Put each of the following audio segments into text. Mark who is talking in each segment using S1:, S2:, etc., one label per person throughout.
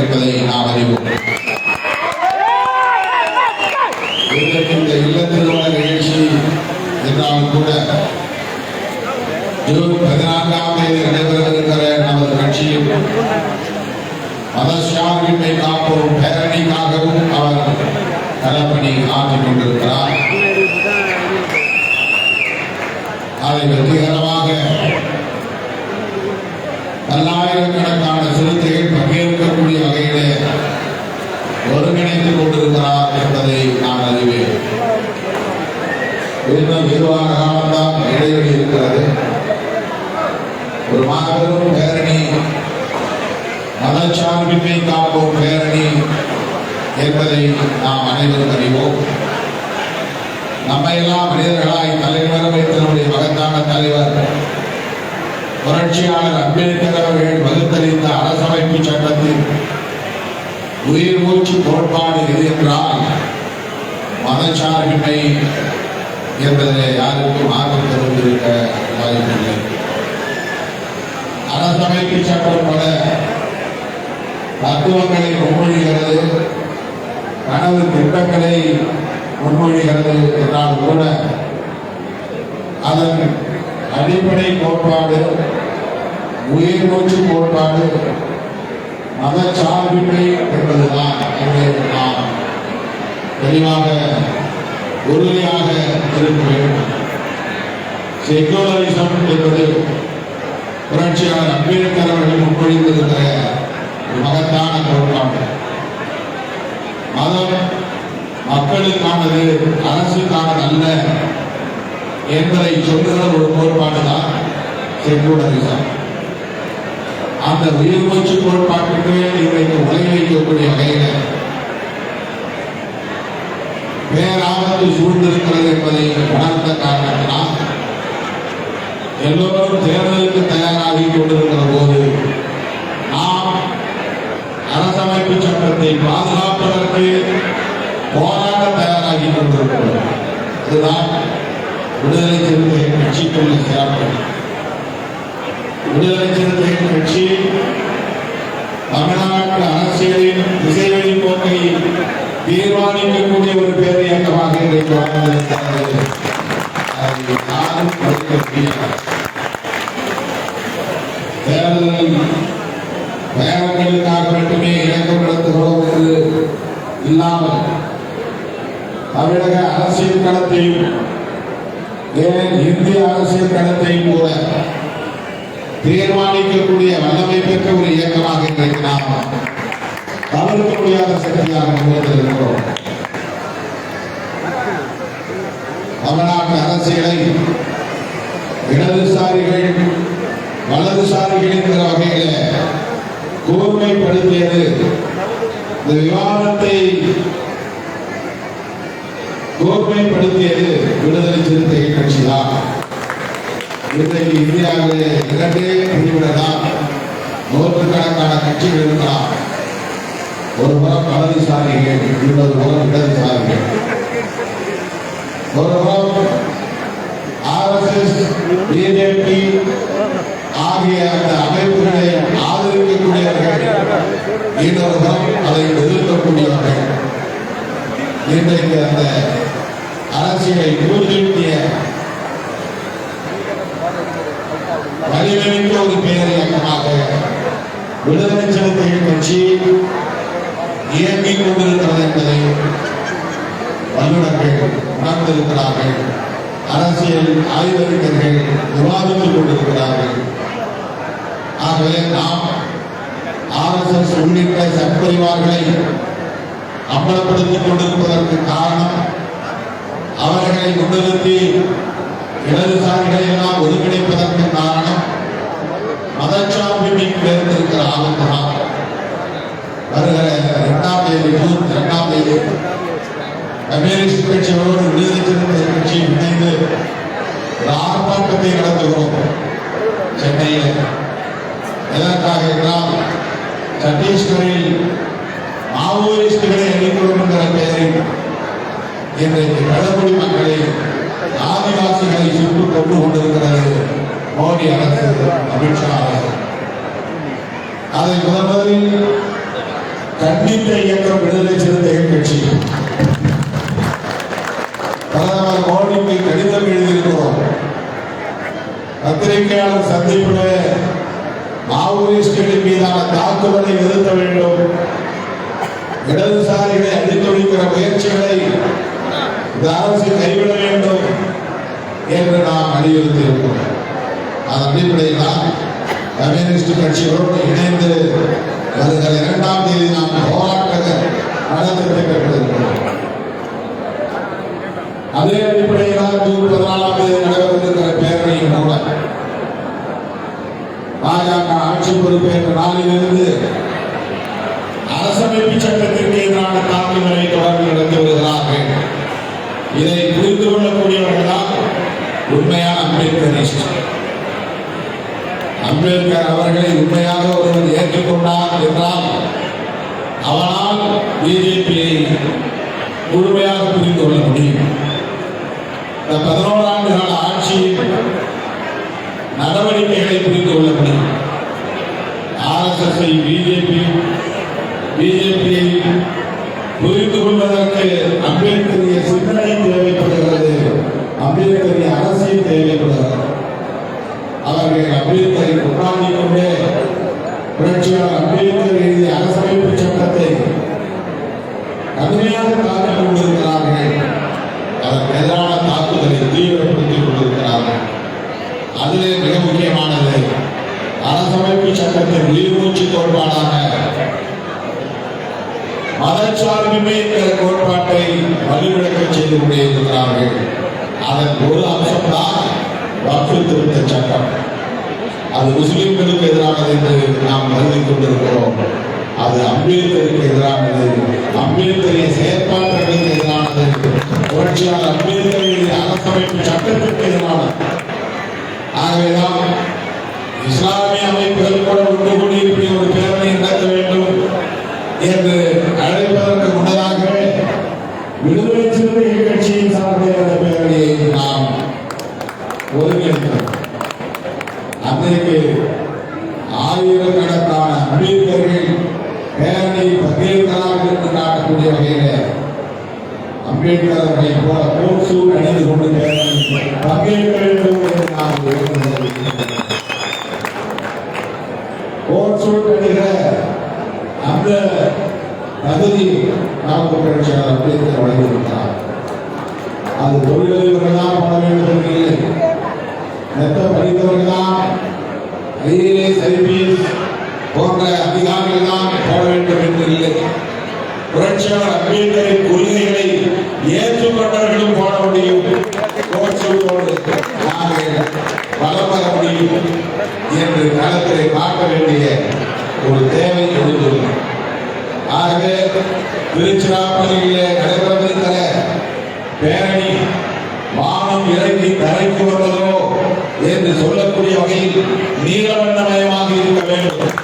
S1: என்பதை நாம் அறிவோம். இந்த இல்ல திருமண நிகழ்ச்சி கூட ஜூன் பதினான்காம் தேதி நடைபெறவிருக்கிற நமது கட்சியில் மதசார்பின்மை காப்போம் பேரணிக்காகவும் அவர் களப்பணி ஆற்றிக் கொண்டிருக்கிறார். அதை வெற்றிகரமாக பல்லாயிரக்கணக்கான சிறுத்தைகள் பங்கேற்கக்கூடிய வகையிலே செய்து கொண்டிருக்கிறார் என்பதை நான் அறிவேன். இன்னும் இருவார காலம்தான் இடைவெளி இருக்கிறது. ஒரு மாபெரும் பேரணி மதச்சார்பின்மை காப்போம் பேரணி என்பதை நாம் அனைவரும் அறிவோம். நம்மையெல்லாம் மனிதர்களாய் தலைவர் வைத்தனுடைய மகத்தான தலைவர் புரட்சியாளர் அம்பேத்கர் அவர்கள் வகுத்தறிந்த அரசமைப்பு சட்டத்தில் உயிர் மூச்சு கோட்பாடு எது என்றால் மதச்சார்பின்மை என்பதிலே யாருக்கும் ஆர்வம் தெரிந்திருக்க வாய்ப்பில்லை. அரசமைப்பு சட்டம் பல தத்துவங்களை முன்மொழிகிறது. கனவு திட்டங்களை முன்மொழிகிறது என்றால் கூட அதன் அடிப்படை கோட்பாடு உயிர் மூச்சு கோட்பாடு மதச்சார்பின்மை என்பதுதான் என்று நாம் தெளிவாக உறுதியாக இருக்க வேண்டும் செகுலரிசம் என்பது புரட்சியாளர் அம்பேத்கர் அவர்கள் முன்மொழிந்திருக்கிற ஒரு மகத்தான கோட்பாடு மதம் மக்களுக்கானது அரசுக்கானது அல்ல என்பதை சொல்லுகிற ஒரு கோட்பாடு தான் செகுலரிசம் அந்த உயிர் மூச்சு கோட்பாட்டுக்கு இன்றைக்கு உலகி வைக்கக்கூடிய வகையில. பேராபத்து சூழ்ந்திருக்கிறது என்பதை உணர்ந்த காரணத்தினால் எல்லோரும் தேர்தலுக்கு தயாராகி கொண்டிருக்கிற போது நாம் அரசமைப்பு சட்டத்தை பாதுகாப்பதற்கு போராட தயாராகி கொண்டிருக்கிறோம். இதுதான் விடுதலை சிறுத்தை கட்சிக்குள்ள சிறப்பு விடுதலை சிறுத்தைகள் கட்சி தமிழ்நாட்டு அரசியலின் திசைவழி போக்கை தீர்மானிக்கக்கூடிய ஒரு பேர் இயக்கமாக இன்றைக்கு வாழ்ந்திருக்கிறது அதை யாரும் மறுக்க முடியாது தேர்தல் பேரங்களுக்காக மட்டுமே இயக்கம் நடத்துகிறோம் என்று இல்லாமல் தமிழக அரசியல் களத்தையும் ஏன் இந்திய அரசியல் களத்தையும் கூட தீர்மானிக்கக்கூடிய வல்லமை பெற்ற ஒரு இயக்கமாக இன்றைக்கு நாம் தவிர்க்க முடியாத சக்தியாக உயர்ந்திருக்கிறோம் தமிழ்நாட்டு அரசியலை இடதுசாரிகள் வலதுசாரிகள் என்கிற வகையில கூர்மைப்படுத்தியது இந்த விவாதத்தை கூர்மைப்படுத்தியது விடுதலை சிறுத்தைகள் கட்சிதான். இன்றைக்கு இந்தியாவிலே இரண்டே பிரிவினரால் நூற்றுக்கணக்கான கட்சிகள் இருக்கலாம் ஒரு புறம் வலதுசாரிகள் இன்னொரு புறம் இடதுசாரிகள் ஒரு புறம் ஆர்எஸ்எஸ் பிஜேபி ஆகிய அந்த அமைப்புகளை ஆதரிக்கக்கூடியவர்கள் இன்னொரு புறம் அதை எதிர்க்கக்கூடியவர்கள். இன்றைக்கு அந்த அரசியலை ஊர்ஜித்திய வலிமைமிக்க ஒரு பேரியக்கமாக விடுதலை சிறுத்தைகள் கட்சி இயங்கிக் கொண்டிருக்கிறது என்பதை வல்லுநர்கள் உணர்ந்திருக்கிறார்கள். அரசியல் ஆய்வறிஞர்கள் விவாதித்துக் கொண்டிருக்கிறார்கள். ஆகவே நாம் ஆர்எஸ்எஸ் உள்ளிட்ட சற்பரிவார்களை அம்பலப்படுத்திக் கொண்டிருப்பதற்கு காரணம் அவர்களை முன்னிறுத்தி இடதுசாரிகளை எல்லாம் ஒருங்கிணைப்பதற்கு காரணம் மதச்சார்பின்மை பேர்ந்திருக்கிற ஆபத்து வருகிற இரண்டாம் தேதி ஜூன் இரண்டாம் தேதி கம்யூனிஸ்ட் கட்சியோடு விடுதலை சிறுத்தை கட்சி இணைந்து ஒரு ஆர்ப்பாட்டத்தை நடத்துகிறோம் சென்னையில். எதற்காக என்றால் சத்தீஸ்கரில் மாவோயிஸ்டுகளை அழிக்கிறோம் என்ற பெயரில் இன்றைக்கு பழங்குடி மக்களை ஆதிவாசிகளை சுட்டுக் கொண்டு கொண்டிருக்கிறது. மோடி அரசு அமித்ஷா அரசு அதை முதல்வரில் கண்டித்த இயக்கம் விடுதலை சிறுத்தைகள் கட்சி. பிரதமர் மோடிக்கு கடிதம் எழுதியிருக்கிறோம். பத்திரிகையாளர் சந்திப்பில் மாவோயிஸ்டுகளின் மீதான தாக்குதலை நிறுத்த வேண்டும். இடதுசாரிகளை அழித்தொழிக்கிற முயற்சிகளை இந்த அரசு கைவிட வேண்டும் என்று நாம் வலியுறுத்தி அதன் அடிப்படையில் தான் கம்யூனிஸ்ட் கட்சியோடு இணைந்து வருகிற இரண்டாம் தேதி நாம் போராட்டங்கள் நடத்த திட்டமிட்டிருக்கிறோம் அதே அடிப்படையில் தான் ஜூன் பதினாலாம் தேதி நடைபெறுகிற பேரணியும் கூட பாஜக ஆட்சி பொறுப்பேற்ற நாளிலிருந்து அரசமைப்பு சட்டத்திற்கு எதிரான தாக்குதலை தொடர்ந்து நடத்தி வருகிறார்கள் இதை புரிந்து கொள்ளக்கூடியவர்கள் தான் உண்மையான அம்பேத்கரிஸ்ட் அம்பேத்கர் அவர்களை உண்மையாக ஒருவர் ஏற்றுக்கொண்டார் என்றால் அவனால் பிஜேபியை முழுமையாக புரிந்து கொள்ள முடியும். இந்த பதினோராண்டு கால ஆட்சியின் நடவடிக்கைகளை புரிந்து கொள்ள முடியும். ஆர்எஸ்எஸ்ஐ பிஜேபி பிஜேபியை புரிந்து கொள்வதற்கு அம்பேத்கரிய சிந்தனை தேவைப்படுகிறது. அம்பேத்கரிய அரசியல் தேவைப்படுகிறது அவர்கள் அம்பேத்கரை கொண்டாடி கொண்டே புரட்சியாளர் அம்பேத்கர் எழுதிய அரசமைப்பு சட்டத்தை கடுமையாக தாக்கிக் கொண்டிருக்கிறார்கள். அதற்கு எதிரான தாக்குதலை தீவிரப்படுத்திக் கொண்டிருக்கிறார்கள். அதிலே மிக முக்கியமானது அரசமைப்பு சட்டத்தின் உயிர்மூச்சு கோட்பாடான மதச்சார்பின்மை என்கிற கோட்பாட்டை வலுவிழக்க செய்து கொண்டிருக்கிறார்கள். அதன் ஒரு அம்சம்தான் வக்ஃபு திருத்த சட்டம். அது முஸ்லிம்களுக்கு எதிரானது என்று நாம் கருதி கொண்டிருக்கிறோம். அது அம்பேத்கருக்கு எதிரானது. அம்பேத்கரின் செயற்பாடுகளுக்கு எதிரானது. புரட்சியாளர் அம்பேத்கரின் அரசமைப்பு சட்டத்திற்கு எதிரானது. ஆகவேதான் இஸ்லாமிய அமைப்புகள் கூட ஒன்று கூடி இப்படி ஒரு பேரணி நடத்த வேண்டும் என்று அழைப்பதற்கு முன்னதாகவே விடுதலை சிறுத்தைகள் கட்சியின் சார்பில் அந்த பேரணியை நாம் ஒருங்கிணைத்தோம் அன்றைக்கு ஆயிரக்கணக்கான அம்பேத்கர்கள் பேரணி பங்கேற்கலாம் என்று காட்டக்கூடிய வகையில் அம்பேத்கர் அவர்களை போல கோட்சூ அணிந்து கொண்டு பங்கேற்க வேண்டும் என்று நாம் வேண்டுகிறோம் கோட்சூட் அணிகிற அந்த தகுதி நமக்கு புரட்சியாளர் அம்பேத்கர் வழங்கியிருக்கிறார். அது தொழிலதிபர்கள் தான் போட வேண்டும் என்று இல்லை. மெத்த படித்தவர்கள் தான் ஐஏஎஸ் ஐபிஎஸ் போன்ற அதிகாரிகள் தான் போட வேண்டும் என்று இல்லை. புரட்சியாளர் அம்பேத்கரின் கொள்கைகளை ஏற்றுக்கொண்டவர்களும் போட முடியும். கோட்சூட்டோடு நாங்கள் வளம் பெற முடியும் என்று களத்திலே காட்ட வேண்டிய ஒரு தேவை எழுந்துள்ளது ஆகவே திருச்சிராப்பள்ளியிலே நடைபெறவிருக்கிற பேரணி வானம் இறங்கி தரைக்கு வந்ததோ என்று சொல்லக்கூடிய வகையில் நீலவண்ணமயமாக இருக்க வேண்டும்.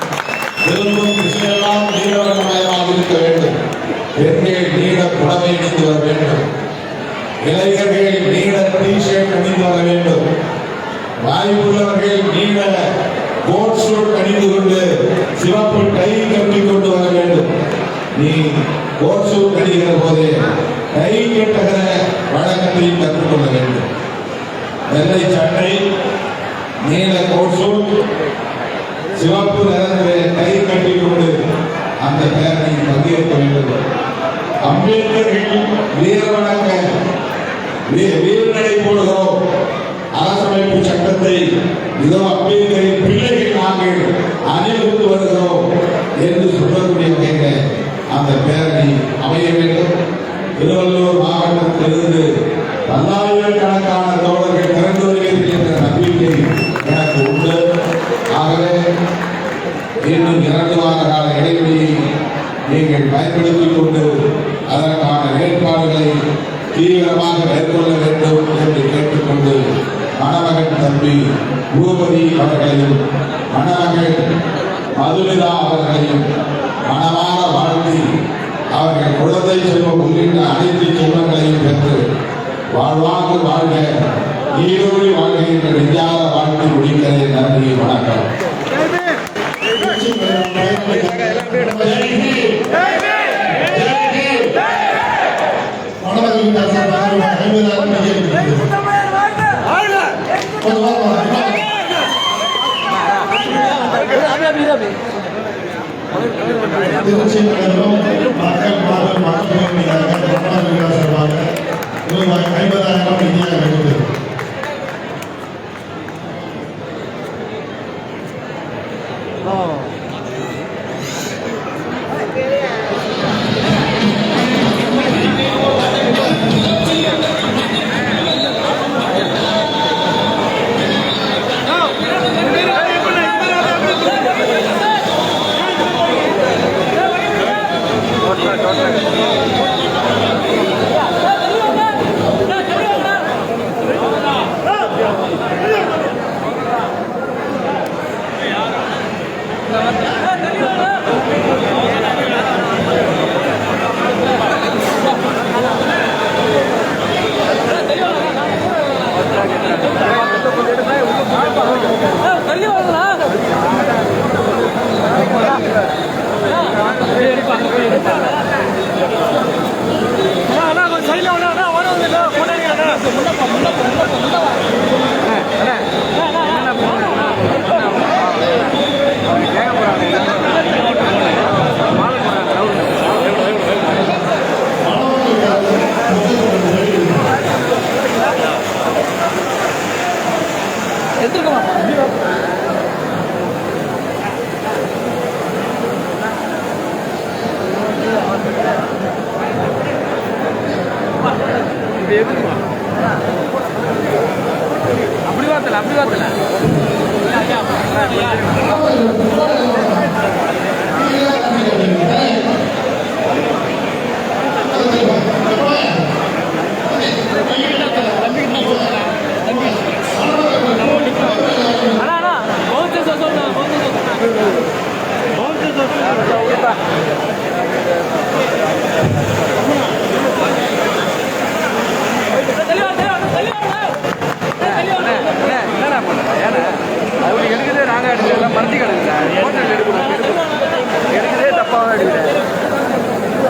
S1: விரும்பும் திசையெல்லாம் நீலவண்ணமயமாக இருக்க வேண்டும். பெண்கள் நீல புடவை அணிந்து வர வேண்டும். இளைஞர்கள் நீல டிஷர்ட் அணிந்து வர வேண்டும். வாய்ப்புள்ளவர்கள் நீல கோட் சூட் அணிந்து கொண்டு சிவப்பு டை கட்டி கொண்டு வர வேண்டும். நீ கோட் சூட் அணிகிற போதே டை கட்டுகிற வழக்கத்தையும் கற்றுக்கொள்ள வேண்டும். வெள்ளை சட்டை நீல கோட் சிவப்பு நிறத்திலே கை கட்டிக்கொண்டு அந்த பேரணியில் பங்கேற்க வேண்டும். அம்பேத்கர்கள் வீர வணக்க வீ- வீரநடை போடுகிறோம். அரசமைப்பு சட்டத்தை இதோ அம்பேத்கரின் பிள்ளைகள் நாங்கள் அணிவகுத்து வருகிறோம் என்று சொல்லக்கூடிய வகையில் அந்த பேரணி அமைய வேண்டும். திருவள்ளூர் மாவட்டத்திலிருந்து நல்லா நீங்கள் பயன்படுத்திக் கொண்டு அதற்கான ஏற்பாடுகளை தீவிரமாக மேற்கொள்ள வேண்டும் என்று கேட்டுக்கொண்டு மணமகன் தம்பி பூபதி அவர்களையும் மணமகள் மதுமிதா அவர்களையும் மனமாற வாழ்த்தி அவர்கள் குழந்தை செல்வம் உள்ளிட்ட அனைத்து செல்வங்களையும் பெற்று வாழ்வாங்கு வாழ்க. நீரோடி வாழ்க என்று நெஞ்சார வாழ்த்து முடிக்கிறேன். நன்றி வணக்கம். ஐம்பதாயிரம்
S2: 啊！对了。வண்டி கிடக்கு சார் ஹோட்டல் எடுக்கணும். எடுக்கிறதே தப்பாக எடுக்கிறேன்